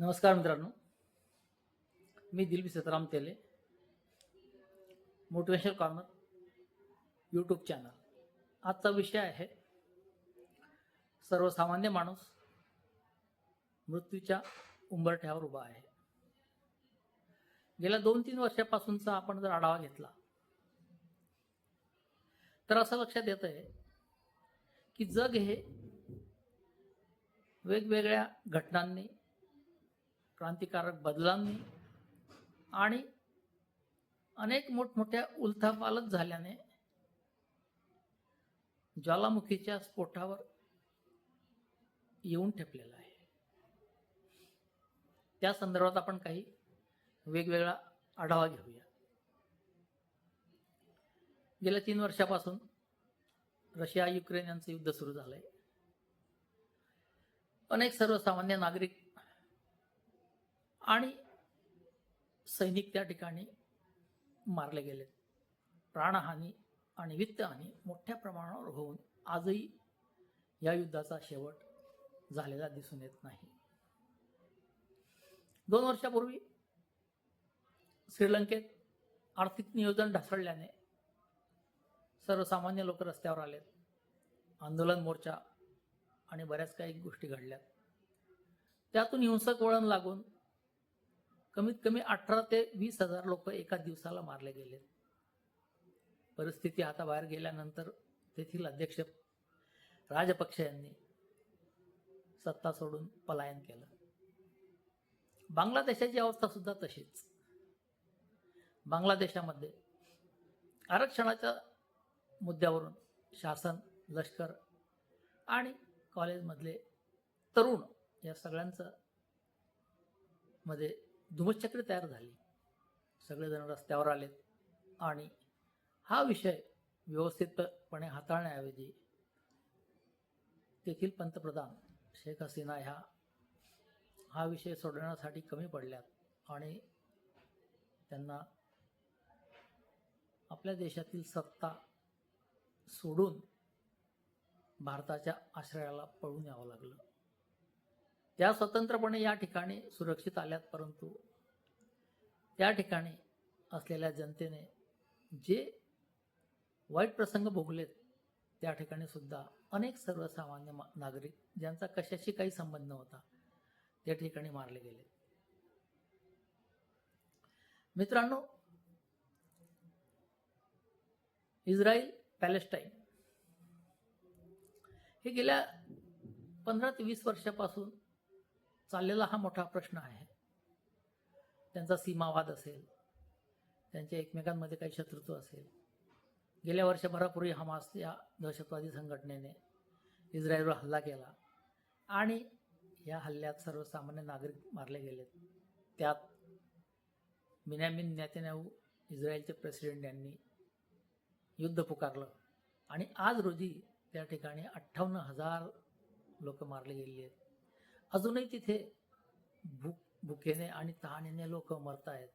नमस्कार मित्रांनो. मी दिलबी सतराम तेले मोटिवेशनल कॉर्नर यूट्यूब चॅनल आजचा विषय आहे सर्वसामान्य माणूस मृत्यूच्या उंबरठ्यावर उभा आहे. गेल्या दोन तीन वर्षापासूनचा आपण जर आढावा घेतला तर असं लक्षात येत आहे की जग हे वेगवेगळ्या घटनांनी क्रांतिकारक बदलांनी आणि अनेक मोठमोठ्या उलथापालथ झाल्याने ज्वालामुखीच्या स्फोटावर येऊन ठेपलेला आहे. त्या संदर्भात आपण काही वेगवेगळा आढावा घेऊया. गेल्या तीन वर्षापासून रशिया युक्रेन यांचं युद्ध सुरू झालंय. अनेक सर्वसामान्य नागरिक आणि सैनिक त्या ठिकाणी मारले गेले. प्राणहानी आणि वित्तहानी मोठ्या प्रमाणावर होऊन आजही या युद्धाचा शेवट झालेला दिसून येत नाही. दोन वर्षापूर्वी श्रीलंकेत आर्थिक नियोजन ढासळल्याने सर्वसामान्य लोक रस्त्यावर आलेत. आंदोलन मोर्चा आणि बऱ्याच काही गोष्टी घडल्यात. त्यातून हिंसक वळण लागून कमीत कमी अठरा ते वीस हजार लोक एका दिवसाला मारले गेले. परिस्थिती हाताबाहेर गेल्यानंतर तेथील अध्यक्ष राजपक्ष यांनी सत्ता सोडून पलायन केलं. बांगलादेशाची अवस्था सुद्धा तशीच. बांगलादेशामध्ये आरक्षणाच्या मुद्द्यावरून शासन लष्कर आणि कॉलेजमधले तरुण या सगळ्यांचं मध्ये धुमश्चक्र तयार झाली. सगळेजण रस्त्यावर आलेत. आणि हा विषय व्यवस्थितपणे हाताळण्याऐवजी तेथील पंतप्रधान शेख हसीना ह्या हा विषय सोडवण्यासाठी कमी पडल्यात. आणि त्यांना आपल्या देशातील सत्ता सोडून भारताच्या आश्रयाला पळून यावं लागलं. त्या स्वतंत्रपणे या ठिकाणी सुरक्षित आल्यात परंतु त्या ठिकाणी असलेल्या जनतेने जे वाईट प्रसंग भोगलेत त्या ठिकाणी सुद्धा अनेक सर्वसामान्य नागरिक ज्यांचा कशाशी काही संबंध नव्हता त्या ठिकाणी मारले गेले. मित्रांनो इस्रायल पॅलेस्टाईन हे गेल्या पंधरा ते वीस वर्षापासून चाललेला हा मोठा प्रश्न आहे. त्यांचा सीमावाद असेल त्यांच्या एकमेकांमध्ये काही शत्रुत्व असेल. गेल्या वर्षभरापूर्वी हमास या दहशतवादी संघटनेने इस्रायलवर हल्ला केला आणि या हल्ल्यात सर्वसामान्य नागरिक मारले गेलेत. त्यात मिनॅमिन नेतन्याहू इस्रायलचे प्रेसिडेंट यांनी युद्ध पुकारलं आणि आज रोजी त्या ठिकाणी अठ्ठावन्न हजार लोक मारले गेलेली आहेत. अजूनही तिथे भूक भुकेने आणि तहानेने लोक मरत आहेत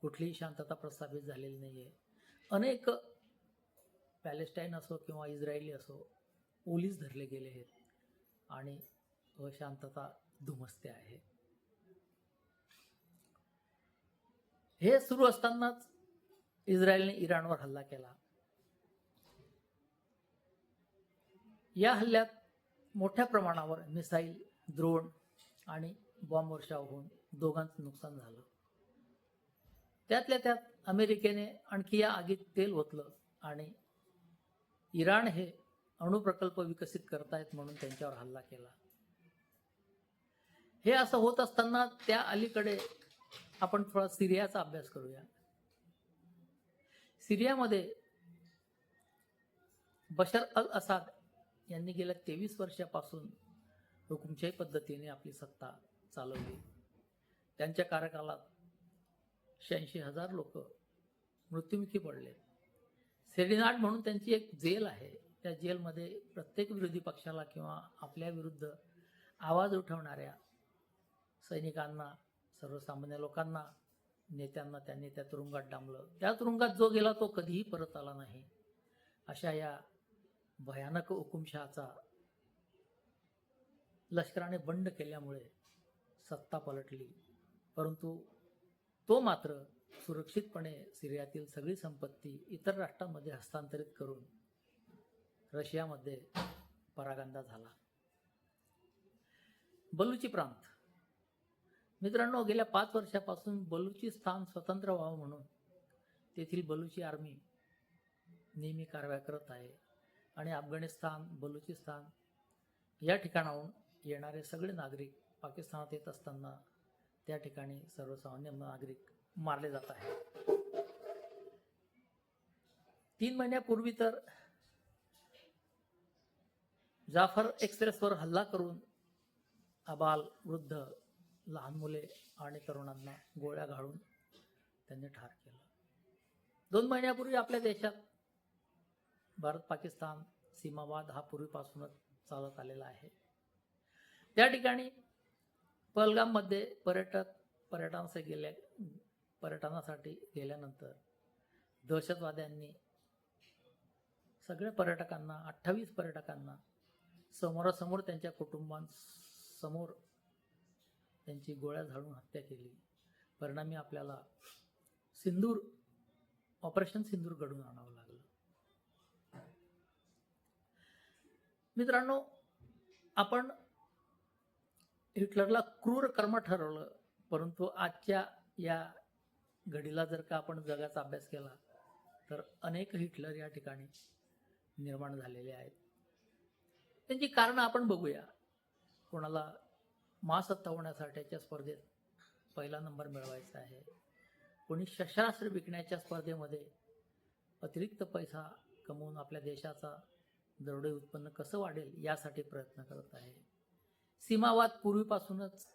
कुठलीही शांतता प्रस्थापित झालेली नाही आहे अनेक पॅलेस्टाईन असो किंवा इस्रायली असो ओलीस धरले गेले आहेत आणि अशांतता धुमसते आहे. हे सुरू असतानाच इस्रायलने इराणवर हल्ला केला. या हल्ल्यात मोठ्या प्रमाणावर मिसाईल द्रोण आणि बॉम्ब वर्षाव होऊन दोघांचं नुकसान झालं. त्यातल्या त्यात अमेरिकेने आणखी या आगीत तेल ओतलं आणि इराण हे अणुप्रकल्प विकसित करतायत म्हणून त्यांच्यावर हल्ला केला. हे असं होत असताना त्या अलीकडे आपण थोडा सिरियाचा अभ्यास करूया. सिरियामध्ये बशर अल असाद यांनी गेल्या तेवीस वर्षापासून हुकुमशाही पद्धतीने आपली सत्ता चालवली. त्यांच्या कार्यकालात शहाऐंशी हजार लोक मृत्युमुखी पडले. सेडिनाट म्हणून त्यांची एक जेल आहे. त्या जेलमध्ये प्रत्येक विरोधी पक्षाला किंवा आपल्या विरुद्ध आवाज उठवणाऱ्या सैनिकांना सर्वसामान्य लोकांना नेत्यांना त्यांनी त्या तुरुंगात डांबलं. त्या तुरुंगात जो गेला तो कधीही परत आला नाही. अशा या भयानक हुकुमशहाचा लष्कराने बंड केल्यामुळे सत्ता पलटली. परंतु तो मात्र सुरक्षितपणे सिरियातील सगळी संपत्ती इतर राष्ट्रांमध्ये हस्तांतरित करून रशियामध्ये परागंदा झाला. बलुची प्रांत. मित्रांनो गेल्या पाच वर्षापासून बलुचिस्तान स्वतंत्र व्हावं म्हणून तेथील बलुची आर्मी नेहमी कारवाया करत आहे आणि अफगाणिस्तान बलुचिस्तान या ठिकाणाहून येणारे सगळे नागरिक पाकिस्तानात येत असताना त्या ठिकाणी सर्वसामान्य नागरिक मारले जात आहेत. तीन महिन्यापूर्वी तर जाफर एक्सप्रेसवर हल्ला करून अबाल वृद्ध लहान मुले आणि तरुणांना गोळ्या घालून त्यांनी ठार केलं. दोन महिन्यापूर्वी आपल्या देशात भारत पाकिस्तान सीमावाद हा पूर्वीपासूनच चालत आलेला आहे. त्या ठिकाणी पहलगाममध्ये पर्यटक पर्यटनासाठी गेल्या पर्यटनासाठी गेल्यानंतर दहशतवाद्यांनी सगळ्या पर्यटकांना अठ्ठावीस पर्यटकांना समोरासमोर त्यांच्या कुटुंबांसमोर त्यांची गोळ्या झाडून हत्या केली. परिणामी आपल्याला सिंदूर ऑपरेशन सिंदूर घडून आणावं लागलं. मित्रांनो आपण हिटलरला क्रूर कर्म ठरवलं परंतु आजच्या या घडीला जर का आपण जगाचा अभ्यास केला तर अनेक हिटलर या ठिकाणी निर्माण झालेले आहेत. त्यांची कारणं आपण बघूया. कोणाला महासत्ता होण्यासाठीच्या स्पर्धेत पहिला नंबर मिळवायचा आहे. कोणी शस्त्रास्त्र विकण्याच्या स्पर्धेमध्ये अतिरिक्त पैसा कमवून आपल्या देशाचा दरोडे उत्पन्न कसं वाढेल यासाठी प्रयत्न करत आहे. सीमावाद पूर्वीपासूनच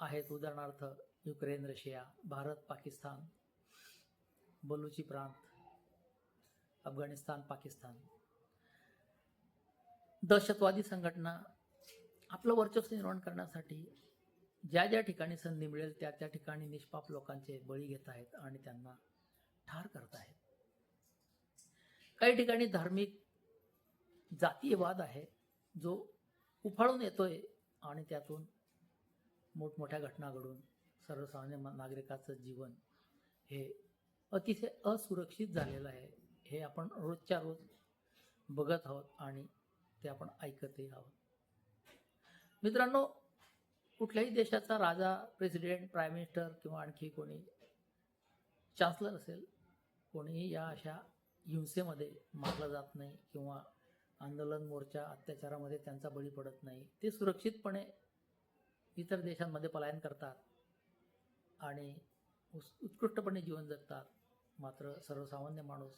आहेत. उदाहरणार्थ युक्रेन रशिया भारत पाकिस्तान बलुची प्रांत अफगाणिस्तान पाकिस्तान. दहशतवादी संघटना आपलं वर्चस्व निर्माण करण्यासाठी ज्या ज्या ठिकाणी संधी मिळेल त्या त्या ठिकाणी निष्पाप लोकांचे बळी घेत आहेत आणि त्यांना ठार करत आहेत. काही ठिकाणी धार्मिक जातीयवाद आहे जो उफाळून येतोय आणि त्यातून मोठमोठ्या घटना घडून सर्वसामान्य नागरिकाचं जीवन हे अतिशय असुरक्षित झालेलं आहे. हे आपण रोजच्या रोज बघत आहोत आणि ते आपण ऐकतही आहोत. मित्रांनो कुठल्याही देशाचा राजा प्रेसिडेंट प्राईम मिनिस्टर किंवा आणखी कोणी चान्सलर असेल कोणीही या अशा हिंसेमध्ये मारलं जात नाही किंवा आंदोलन मोर्चा अत्याचारामध्ये त्यांचा बळी पडत नाही. ते सुरक्षितपणे इतर देशांमध्ये पलायन करतात आणि उस- उत्कृष्टपणे जीवन जगतात. मात्र सर्वसामान्य माणूस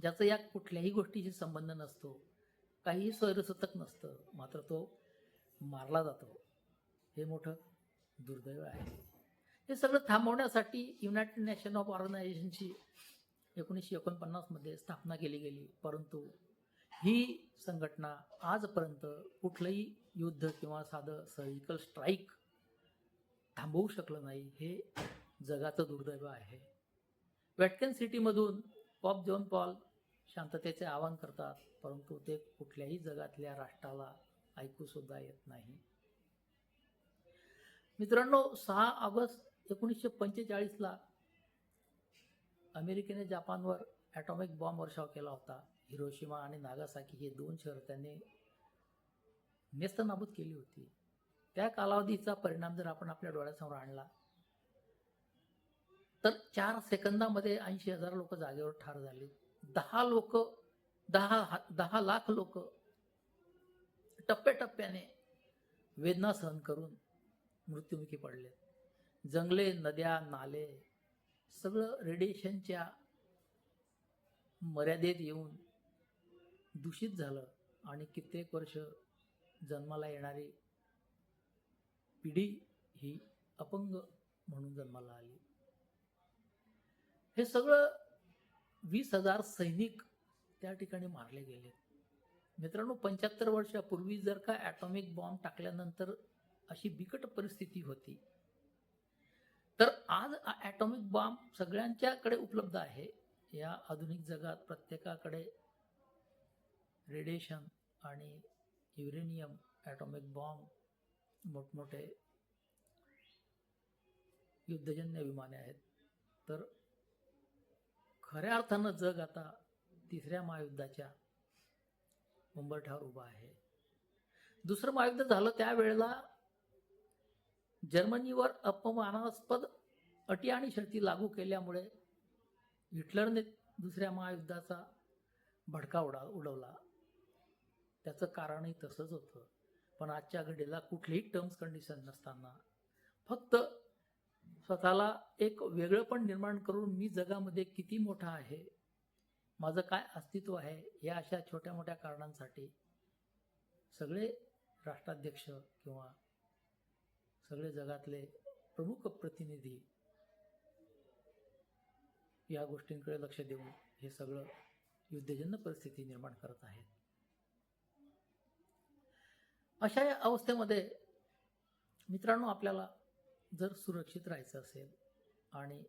ज्याचा या कुठल्याही गोष्टीशी संबंध नसतो काहीही स्वैरसतक नसतं मात्र तो मारला जातो. हे मोठं दुर्दैव आहे. हे सगळं थांबवण्यासाठी युनायटेड नॅशन ऑफ ऑर्गनायझेशनची एकोणीसशे एकोणपन्नासमध्ये स्थापना केली गेली. परंतु ही संघटना आजपर्यंत कुठलंही युद्ध किंवा साधं सर्जिकल स्ट्राईक थांबवू शकलं नाही हे जगाचं दुर्दैव आहे. वॅटकन सिटीमधून पॉप जॉन पॉल शांततेचे आवाहन करतात परंतु ते कुठल्याही जगातल्या राष्ट्राला ऐकूसुद्धा येत नाही. मित्रांनो सहा ऑगस्ट एकोणीसशे पंचेचाळीसला अमेरिकेने जपानवर ॲटॉमिक बॉम्ब वर्षाव केला होता. हिरोशिमा आणि नागासाकी हे दोन शहर त्यांनी नेस्तनाबूत केली होती. त्या कालावधीचा परिणाम जर आपण आपल्या डोळ्यासमोर आणला तर चार सेकंदामध्ये ऐंशी हजार लोक जागेवर ठार झाले. दहा लोक दहा हा- दहा लाख लोक टप्प्याटप्प्याने वेदना सहन करून मृत्युमुखी पडले. जंगले नद्या नाले सगळं रेडिएशनच्या मर्यादेत येऊन दूषित झालं आणि कित्येक वर्ष जन्माला येणारी पिढी ही अपंग म्हणून जन्माला आली. हे सगळं वीस हजार सैनिक त्या ठिकाणी मारले गेले मित्रांनो पंच्याहत्तर वर्षापूर्वी जर का ॲटॉमिक बॉम्ब टाकल्यानंतर अशी बिकट परिस्थिती होती तर आज ॲटॉमिक बॉम्ब सगळ्यांच्याकडे उपलब्ध आहे. या आधुनिक जगात प्रत्येकाकडे रेडिएशन आणि युरेनियम ॲटॉमिक बॉम्ब मोठमोठे युद्धजन्य विमाने आहेत. तर खऱ्या अर्थानं जग आता तिसऱ्या महायुद्धाच्या उंबरठ्यावर उभा आहे. दुसरं महायुद्ध झालं त्यावेळेला जर्मनीवर अपमानास्पद अटी आणि शर्ती लागू केल्यामुळे हिटलरने दुसऱ्या महायुद्धाचा भडका उडा उडवला. त्याचं कारणही तसंच होतं. पण आजच्या घडीला कुठलीही टर्म्स कंडिशन नसताना फक्त स्वतःला एक वेगळं पण निर्माण करून मी जगामध्ये किती मोठा आहे माझं काय अस्तित्व आहे या अशा छोट्या मोठ्या कारणांसाठी सगळे राष्ट्राध्यक्ष किंवा सगळे जगातले प्रमुख प्रतिनिधी या गोष्टींकडे लक्ष देऊन हे सगळं युद्धजन्य परिस्थिती निर्माण करत आहेत. अशा या अवस्थेमध्ये मित्रांनो आपल्याला जर सुरक्षित राहायचं असेल आणि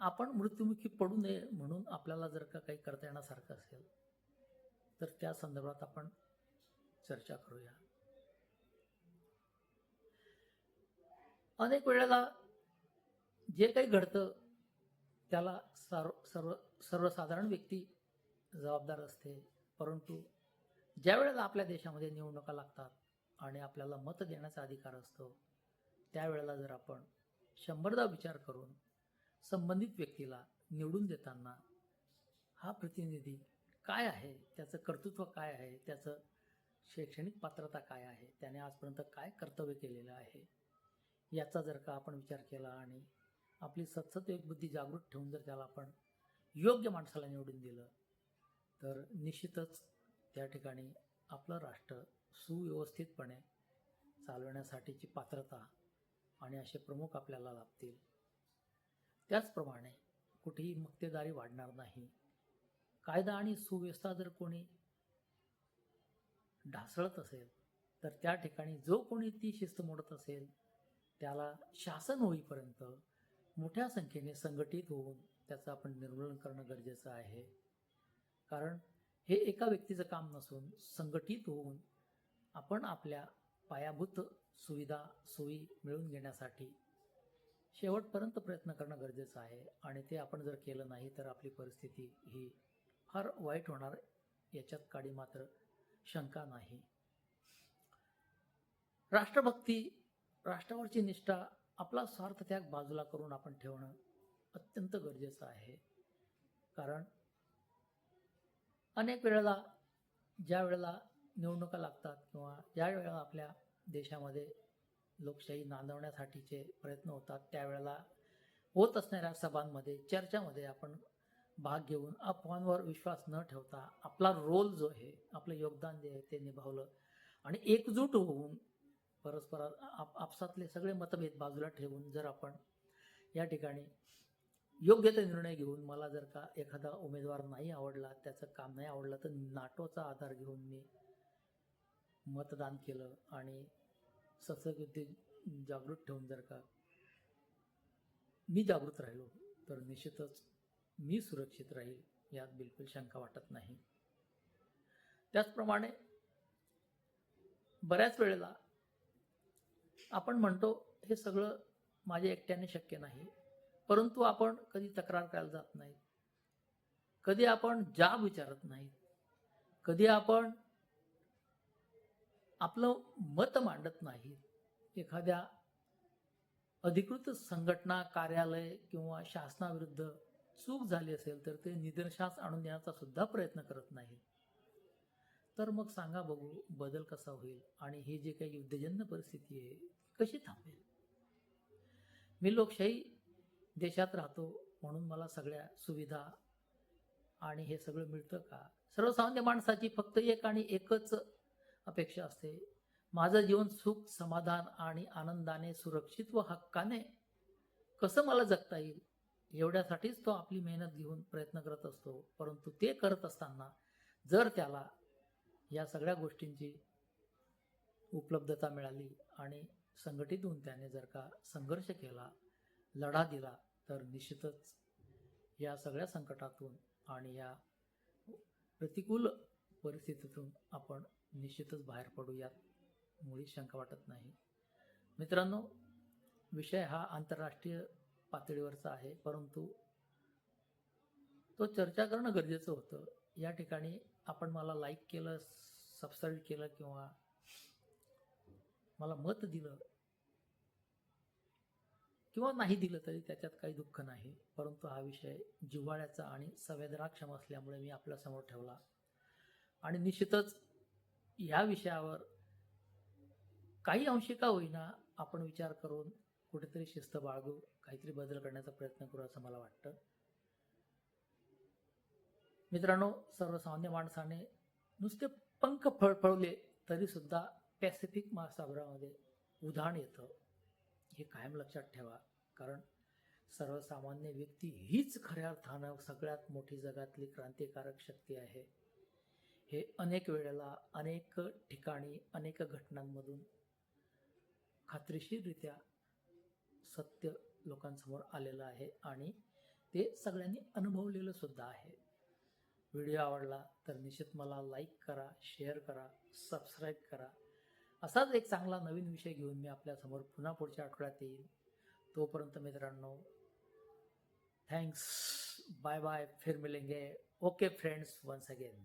आपण मृत्युमुखी पडू नये म्हणून आपल्याला जर का काही करता येण्यासारखं असेल तर त्या संदर्भात आपण चर्चा करूया. अनेक वेळेला जे काही घडतं त्याला सर्व सर्व सर्वसाधारण व्यक्ती जबाबदार असते परंतु ज्या वेळेला आपल्या देशामध्ये निवडणुका लागतात आणि आपल्याला मत देण्याचा अधिकार असतो त्यावेळेला जर आपण शंभरदा विचार करून संबंधित व्यक्तीला निवडून देताना हा प्रतिनिधी काय आहे त्याचं कर्तृत्व काय आहे त्याचं शैक्षणिक पात्रता काय आहे त्याने आजपर्यंत काय कर्तव्य केलेलं आहे याचा जर का आपण विचार केला आणि आपली सतसत एक बुद्धी जागृत ठेवून जर त्याला आपण योग्य माणसाला निवडून दिलं तर निश्चितच त्या ठिकाणी आपलं राष्ट्र सुव्यवस्थितपणे चालवण्यासाठीची पात्रता आणि असे प्रमुख आपल्याला लाभतील. त्याचप्रमाणे कुठेही मक्तेदारी वाढणार नाही. कायदा आणि सुव्यवस्था जर कोणी ढासळत असेल तर त्या ठिकाणी जो कोणी ती शिस्त मोडत असेल त्याला शासन होईपर्यंत मोठ्या संख्येने संघटित होऊन त्याचं आपण निर्मूलन करणं गरजेचं आहे. कारण हे एका व्यक्तीचं काम नसून संघटित होऊन आपण आपल्या पायाभूत सुविधा सोयी मिळवून घेण्यासाठी शेवटपर्यंत प्रयत्न करणं गरजेचं आहे. आणि ते आपण जर केलं नाही तर आपली परिस्थिती ही फार वाईट होणार. याच्यात काळी मात्र शंका नाही. राष्ट्रभक्ती राष्ट्रावरची निष्ठा आपला स्वार्थ त्याग बाजूला करून आपण ठेवणं अत्यंत गरजेचं आहे. कारण अनेक वेळेला ज्या वेळेला निवडणुका लागतात किंवा ज्या वेळेला आपल्या देशामध्ये लोकशाही नांदवण्यासाठीचे प्रयत्न होतात त्यावेळेला होत असणाऱ्या सभांमध्ये चर्चामध्ये आपण भाग घेऊन अफवांवर विश्वास न ठेवता आपला रोल जो आहे आपलं योगदान जे आहे ते निभावलं आणि एकजूट होऊन परस्पर आप आपसातले सगळे मतभेद बाजूला ठेवून जर आपण या ठिकाणी योग्य ते निर्णय घेऊन मला जर का एखादा उमेदवार नाही आवडला त्याचं काम नाही आवडलं तर नाटोचा आधार घेऊन मी मतदान केलं आणि सत्सगती जागृत ठेवून जर का मी जागृत राहिलो तर निश्चितच मी सुरक्षित राहील यात बिलकुल शंका वाटत नाही. त्याचप्रमाणे बऱ्याच वेळेला आपण म्हणतो हे सगळं माझ्या एकट्याने शक्य नाही. परंतु आपण कधी तक्रार करायला जात नाही. कधी आपण जाब विचारत नाही. कधी आपण आपलं मत मांडत नाही. एखाद्या अधिकृत संघटना कार्यालय किंवा शासनाविरुद्ध चूक झाली असेल तर ते निदर्शनास आणून देण्याचा सुद्धा प्रयत्न करत नाही. तर मग सांगा बघू बदल कसा होईल आणि हे जे काही युद्धजन्य परिस्थिती आहे कशी थांबेल? मी लोकशाही देशात राहतो म्हणून मला सगळ्या सुविधा आणि हे सगळं मिळतं का? सर्वसामान्य माणसाची फक्त एक आणि एकच अपेक्षा असते. माझं जीवन सुख समाधान आणि आनंदाने सुरक्षित व हक्काने कसं मला जगता येईल एवढ्यासाठीच तो आपली मेहनत घेऊन प्रयत्न करत असतो. परंतु ते करत असताना जर त्याला या सगळ्या गोष्टींची उपलब्धता मिळाली आणि संघटित होऊन त्याने जर का संघर्ष केला लढा दिला तर निश्चितच या सगळ्या संकटातून आणि या प्रतिकूल परिस्थितीतून आपण निश्चितच बाहेर पडू यात मुळी शंका वाटत नाही. मित्रांनो विषय हा आंतरराष्ट्रीय पातळीवरचा आहे परंतु तो चर्चा करणं गरजेचं होतं. या ठिकाणी आपण मला लाईक केलं सबस्क्राईब केलं किंवा मला मत दिलं किंवा नाही दिलं तरी त्याच्यात काही दुःख नाही. परंतु हा विषय जिव्हाळ्याचा आणि संवेदनाक्षम असल्यामुळे मी आपल्यासमोर ठेवला. आणि निश्चितच ह्या विषयावर काही अंशी का होईना आपण विचार करून कुठेतरी शिस्त बाळगू काहीतरी बदल करण्याचा प्रयत्न करू असं मला वाटतं. मित्रांनो सर्वसामान्य माणसाने नुसते पंख फळफळले तरीसुद्धा पॅसिफिक महासागरामध्ये उधाण येतं. हे कायम लक्षात ठेवा. कारण सर्वसामान्य व्यक्ती हीच खऱ्या अर्थानं सगळ्यात मोठी जगातली क्रांतिकारक शक्ती आहे. हे अनेक वेळेला अनेक ठिकाणी अनेक घटनांमधून खात्रीशीररित्या सत्य लोकांसमोर आलेलं आहे आणि ते सगळ्यांनी अनुभवलेलं सुद्धा आहे. व्हिडिओ आवडला तर निश्चित मला लाईक करा शेअर करा सबस्क्राईब करा. असाच एक चांगला नवीन विषय घेऊन मी आपल्यासमोर पुन्हा पुढच्या आठवड्यात येईल तोपर्यंत मित्रांनो थँक्स बाय बाय फिर मिलेंगे. Okay friends once again